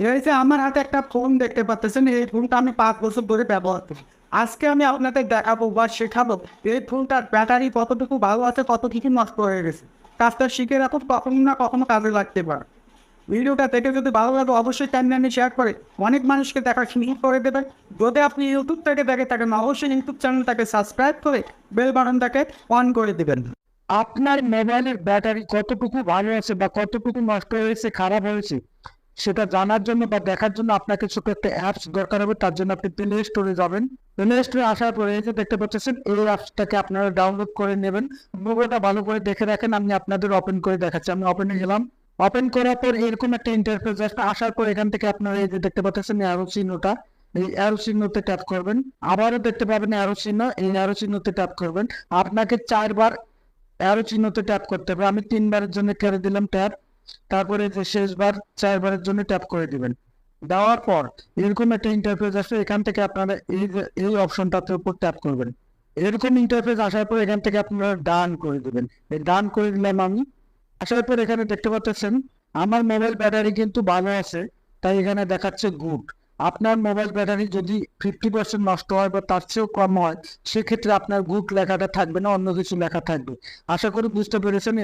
এই আমার হাতে একটা ফোন দেখতে পাচ্ছেন, এই ফোনটা আমি পাঁচ বছর ধরে ব্যবহার করি। আজকে আমি আপনাদের দেখাবো বা শেখাবো এই ফোনটার ব্যাটারি কতটুকু ভালো আছে কত কতটুকু নষ্ট হয়ে গেছে। কাজটা শিখে রাখুন, কখনো না কখনো কাজে লাগতে পারে। ভিডিওটা দেখে যদি ভালো লাগে, অবশ্যই চ্যানেলে শেয়ার করে অনেক মানুষকে দেখা শুরু করে দেবেন। যদি আপনি ইউটিউব থেকে দেখে থাকেন, অবশ্যই ইউটিউব চ্যানেলটাকে সাবস্ক্রাইব করে বেল বাটনটাকে অন করে দেবেন। আপনার মোবাইলের ব্যাটারি কতটুকু ভালো আছে বা কতটুকু নষ্ট হয়েছে, খারাপ হয়েছে? সেটা জানার জন্য বা দেখার জন্য আপনাকে ছোট একটা অ্যাপস দরকার হবে, তার জন্য আপনি প্লে স্টোরে যাবেন। প্লে স্টোরে আসার পরে যে দেখতে পাচ্ছেন, এই অ্যাপসটাকে আপনারা ডাউনলোড করে নেবেন। মোবাইলটা ভালো করে দেখে রাখেন, আমি আপনাদের ওপেন করে দেখাচ্ছি। আমি ওপেনে গেলাম। ওপেন করার পর এরকম একটা ইন্টারফেস আসবে, আসার পর এখান থেকে আপনারা এই যে দেখতে পাচ্ছেন অ্যারো চিহ্নটা, এই অ্যারো চিহ্নতে ট্যাপ করবেন। আবারও দেখতে পাবেন অ্যারো চিহ্ন, এই অ্যারো চিহ্নতে ট্যাপ করবেন। আপনাকে চারবার অ্যারো চিহ্নতে ট্যাপ করতে হবে। আমি তিনবারের জন্য করে দিলাম ট্যাপ তারপরে শেষবার, চারবারের জন্য ট্যাপ করে দিবেন। দেওয়ার পর এরকম একটা ইন্টারফেস আসবে এখান থেকে আপনারা এই এই অপশনটাতে উপর ট্যাপ করবেন। এরকম ইন্টারফেস আসার পর এখান থেকে আপনারা ডান করে দিবেন। এই ডান করে দিলাম আমি। আসার পর এখানে দেখতে পাচ্ছেন, আমার মোবাইল ব্যাটারি কিন্তু ভালো আছে, তাই এখানে দেখাচ্ছে গুড আপনার মোবাইল ব্যাটারি যদি ফিফটি পার্সেন্ট নষ্ট হয় বা তার চেয়েও কম হয়, সেক্ষেত্রে আপনার গুড লেখাটা থাকবে না, অন্য কিছু লেখা থাকবে। আশা করি বুঝতে পেরেছেন।